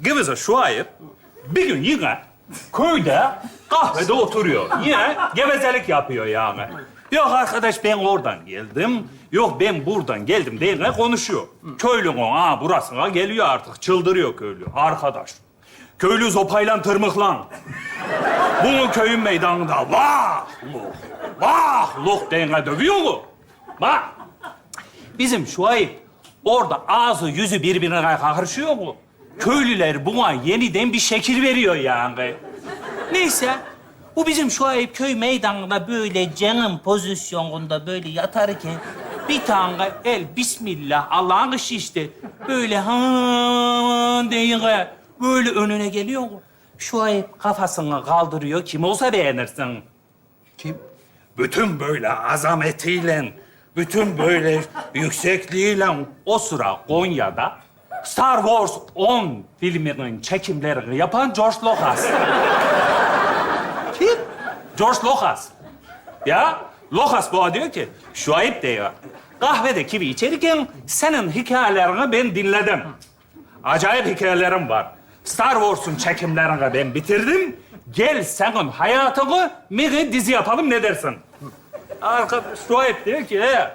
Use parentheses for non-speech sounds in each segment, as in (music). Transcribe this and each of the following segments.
Gıvıza şu ayıp bir gün yine köyde kahvede oturuyor. Yine gevezelik yapıyor yani. Yok arkadaş ben oradan geldim. Yok ben buradan geldim diye konuşuyor. Köylü o ha burasına geliyor artık. Çıldırıyor köylü. Arkadaş. Köylü zopayla tırmıklan. Bunu köyün meydanında vah luh, vah luh diye dövüyor mu? Bak. Bizim şu ayıp orada ağzı yüzü birbirine karışıyor mu? Köylüler buna yeniden bir şekil veriyor yani. Neyse. Bu bizim şu ayıp köy meydanında böyle canım pozisyonunda böyle yatarken bir tane el bismillah Allah'ın işi işte böyle ha diye böyle önüne geliyor. Şu ayıp kafasını kaldırıyor. Kim olsa beğenirsin. Kim? Bütün böyle azametiyle, bütün böyle yüksekliğiyle o sıra Konya'da Star Wars 10 filminin çekimlerini yapan George Lucas. Kim? George Lucas. Ya Lucas bu diyor ki, şu ayıp diyor. Kahvede kivi içerken senin hikayelerini ben dinledim. Acayip hikayelerim var. Star Wars'un çekimlerini ben bitirdim. Gel senin hayatını mini dizi yapalım ne dersin? Arkadaş Şuayb diyor ki, "He,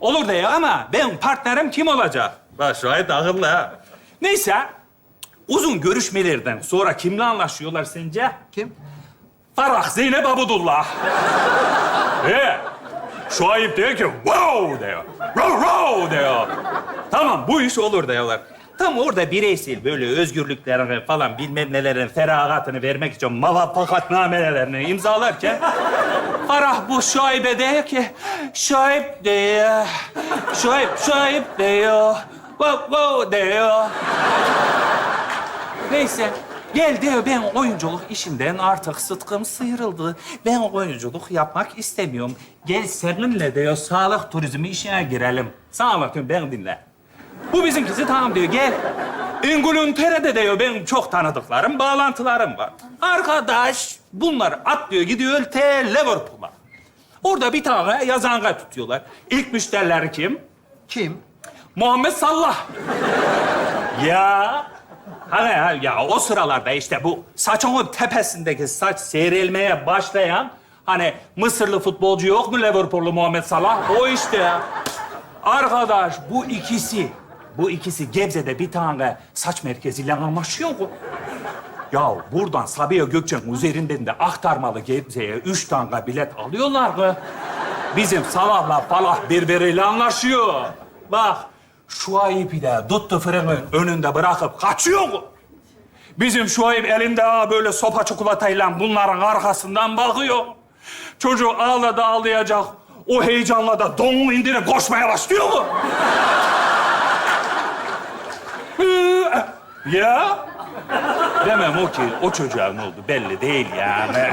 olur diyor ama ben partnerim kim olacak? Bak de akıllı ha. Neyse, uzun görüşmelerden sonra kimle anlaşıyorlar sence? Kim? Farah Zeynep Abudullah. (laughs) He. Şuayb diyor ki wow diyor. Row row diyor. Tamam bu iş olur diyorlar. Tam orada bireysel böyle özgürlüklerini falan bilmem nelerin feragatını vermek için mavaffakatnamelerini imzalarken Farah bu Şuayb'e diyor ki Şuayb diyor. Şuayb, Şuayb diyor. Wow wow diyor. Neyse. Gel diyor ben oyunculuk işinden artık sıtkım sıyrıldı. Ben oyunculuk yapmak istemiyorum. Gel seninle diyor sağlık turizmi işine girelim. Sana anlatıyorum ben dinle. Bu bizimkisi tamam diyor gel. İngiltere'de diyor benim çok tanıdıklarım, bağlantılarım var. Arkadaş bunlar atlıyor gidiyor te Liverpool'a. Orada bir tane yazanga tutuyorlar. İlk müşterileri kim? Kim? Muhammed Sallah. ya. Hani ya, ya o sıralarda işte bu saçının tepesindeki saç seyrelmeye başlayan hani Mısırlı futbolcu yok mu Liverpool'lu Muhammed Salah? O işte ya. Arkadaş bu ikisi, bu ikisi Gebze'de bir tane saç merkeziyle anlaşıyor mu? Ya buradan Sabiha Gökçen'in üzerinden de aktarmalı Gebze'ye üç tane bilet alıyorlar mı? Bizim Salah'la Falah birbiriyle anlaşıyor. Bak şu ayıpı da tuttu fırının önünde bırakıp kaçıyor mu? Bizim şu ayıp elinde böyle sopa çikolatayla bunların arkasından bakıyor. Çocuk ağladı ağlayacak. O heyecanla da donunu indirip koşmaya başlıyor mu? (laughs) Ya? Demem o ki o çocuğa ne oldu belli değil yani.